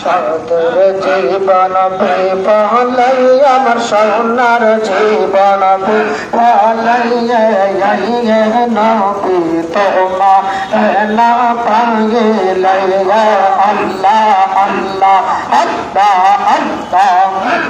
সাধুর জীবন বিপালাই আমার সোনার জীবন বিপালাই নবী তোমা না পাইলে আল্লাহ আল্লাহ আল্লাহ আল্লাহ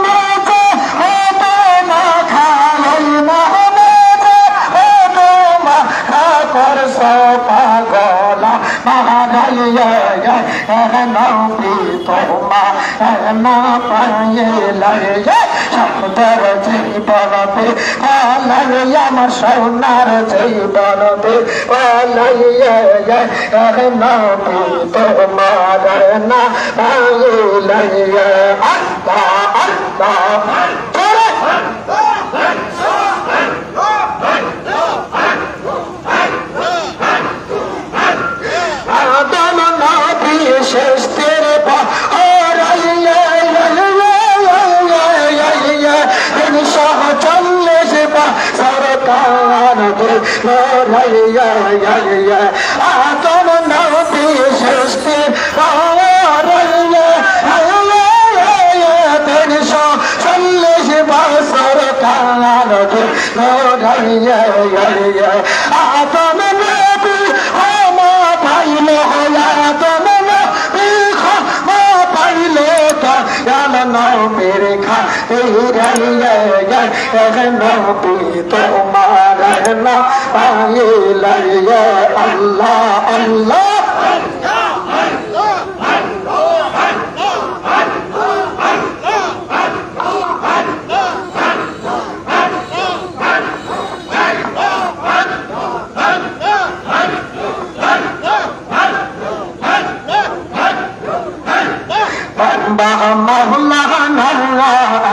মহারায় নবী তোমা না পাইলে শব্দের জীবন পে পালাই আমার সোনার জীবন পে পালাই নবী তোমার না পাইলে আল্লাহ আল্লাহ আদম নবী শেষ তিনশো চল্লিশ বছর কাল আদম নবী আমা পাইলে আদম নবী মা পাইলে কাল নবীর তোমার আল্লাহ আল্লাহ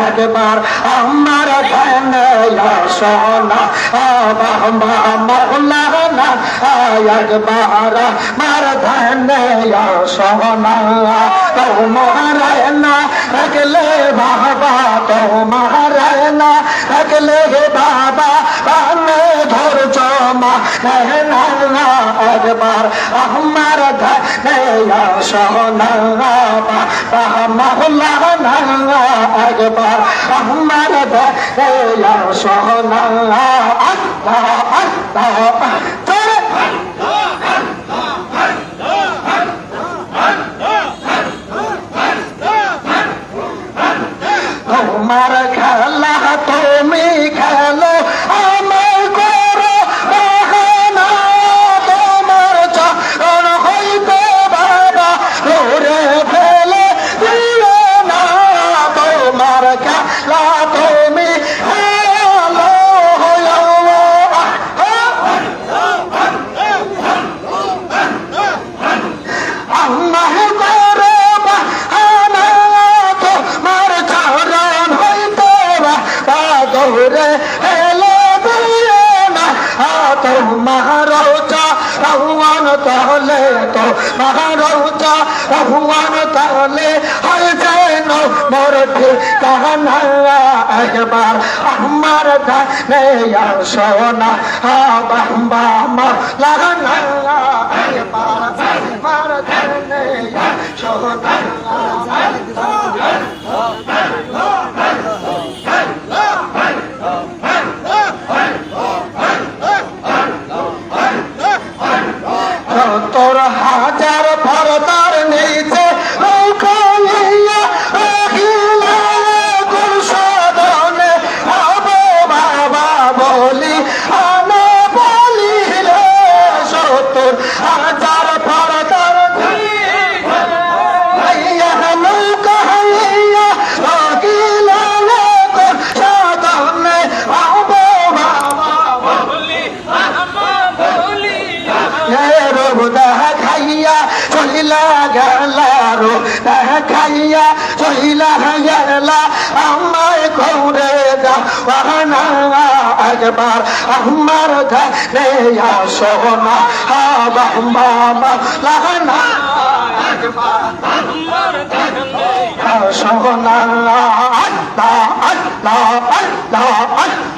একবার আমার ধ্যানে সোনা মৌলানা একবার আমার ধ্যানে সোনা তোমার না রাখলে বাবা, তোমার না রাখলে বাবা কানে ধরছ মা। একবার আমার ধ্যানে সোনা মৌলানা একবার আমার দেখে সোনা আত্মা আল্লাহ মহারৌচা রহুয়ান তাহলে হয় যেন মোর একবার আমার গানে সোনা বাম্বা লাগানা একবার আমার গানে সোনা গেলারো খাইয়া চইলা গেলা আমায় করে দাওয়ানা একবার। আমার ধানে সোনা হাবা বাবা লাহানা সোনা আল্লাহ আল্লাহ আল্লাহ।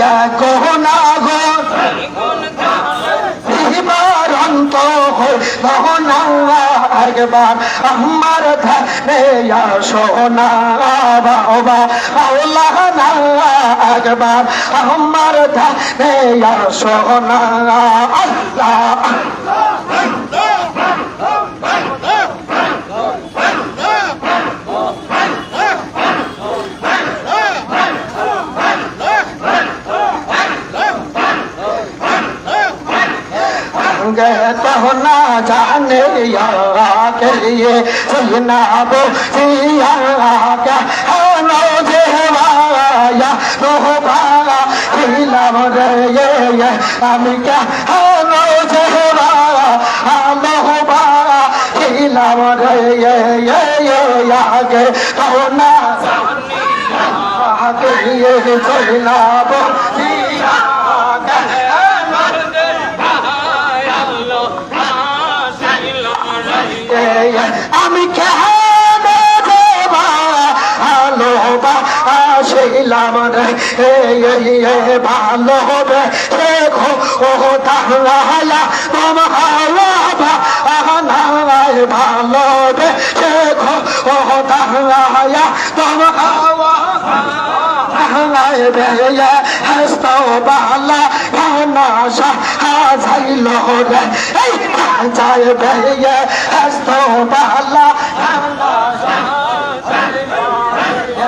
জলে গহনা এবার অন্ত হই গহনা একবার আমার ধানে সোনা বাবা। আল্লাহ একবার আমার ধানে সোনা আল্লাহ। गे तो ना जाने या के लिए सीना बो सिया क्या नो जेवाया नो भागा खिला रे ये ये আমি क्या नो जेवाया नो भागा खिला रे ये ये ये आगे तो ना के लिए सीना बो শিলাম রে ভালো রে দেখো, ও তাহলা ভালো রে দেখো, ও তাহলা তোম হাওয়া হস্ত বালা খানা সাহায্য রে এই যায় বেয়ে হস্ত বালা খানা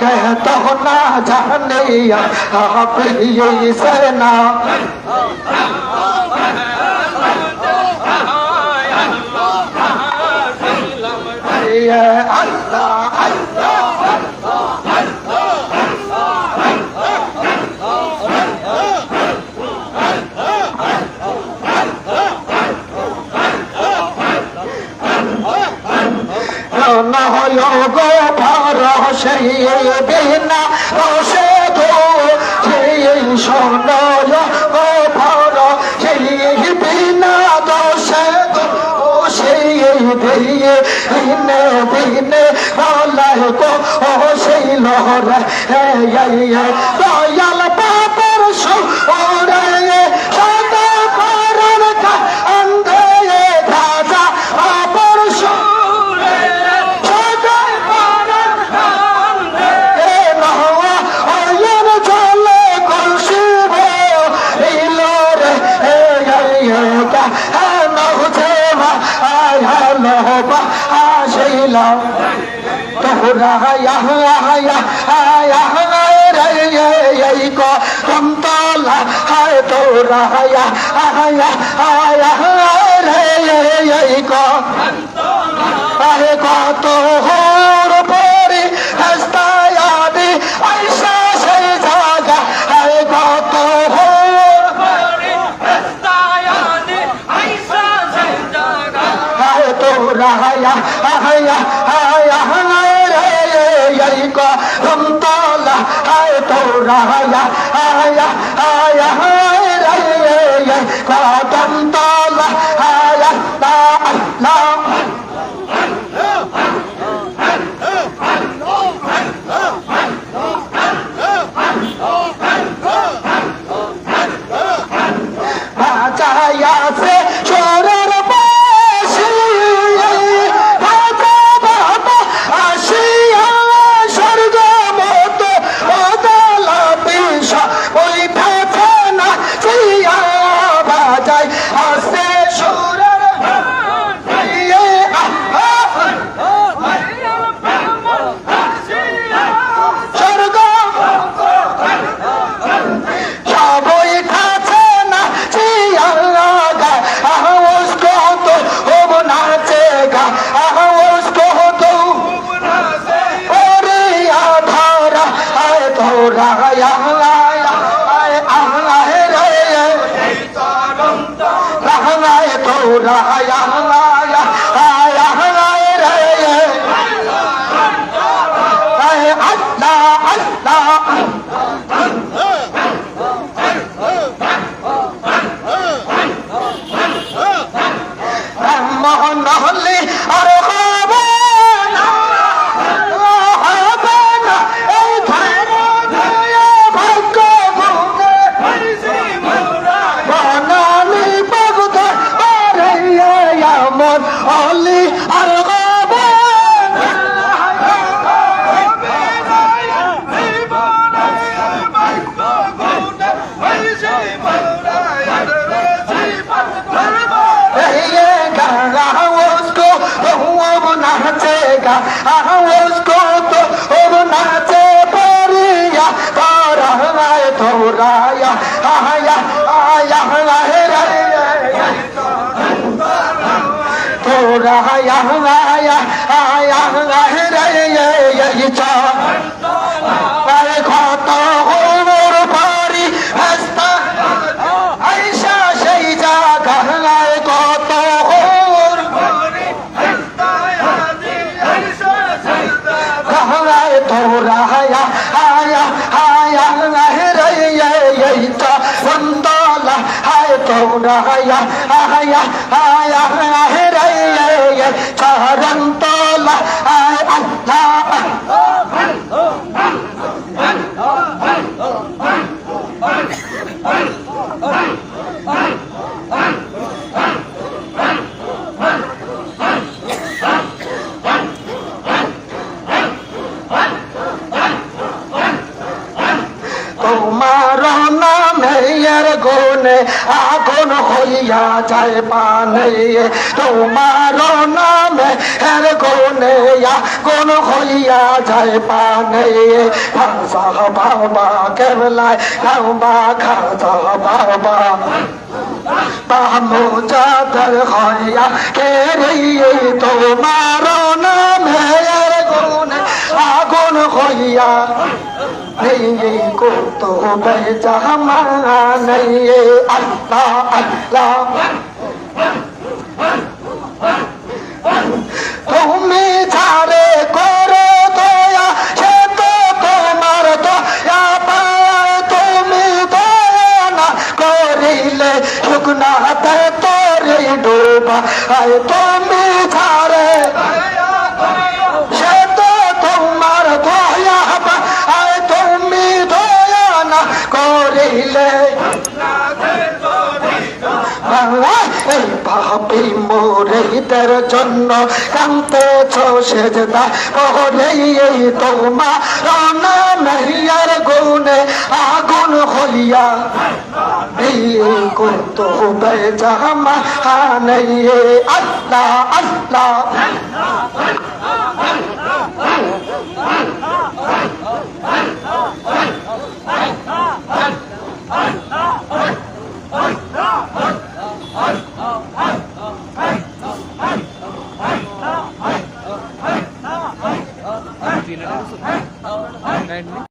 कहता हूँ ना जाने आप ये सेना Yeah, নহয় গো ভর, সেই বিনা রসে গো। সেই সনয় গো ভর, সেই বিনা দোষে গো। সেই দিয়ে দিনে দিনে বলায় গো। ও সেই লহরে দয়াল পাপর সরে হায় তোরা ইয়া ইয়া ইয়া রে কো আরে কত হোর পরে হস্তায়াদি আইসা সেই জায়গা আরে কত হোর আয়া আয়া আয়া রে এই করম তলা আয় তোরা আয়া আয়া আয়া রে এই করম তলা আয়া তোরা জায়গা আওয়াজ কত ওর নাচে পারিয়া তারা হায় তোরায়া আয়া আয়া হায় রে তোরায়া আয়া আয়া হায় রে চা তোরা আয়া আয়া আয়া রে চরন্তলা আয় আল্লাহ আগুন হইয়া যায় পানে, তোমার নামে এর গুণে আগুন হইয়া যায় পানে। খাসা বাবা কেবলায় গাঁবা খাসা বাবা। তামো চাদর হইয়া কে তোমার গুণে আগুন হইয়া नहीं को तो बेजमा नहीं अल्लाह अल्लाह তুমি ছাড়ে করো দয়া সে তো তোমার দয়া পায় তুমি দয়া না করিলে শুকনাতে তোরে ডোবা আয় তুমি ছাড়ে করিলে এই ভাবি মোরেদের জন্য কান্তেছ সেজদা। ওরে এই তোমার নামের গুণে আগুন হইয়া। এই কত বেজামা নেই আল্লাহ।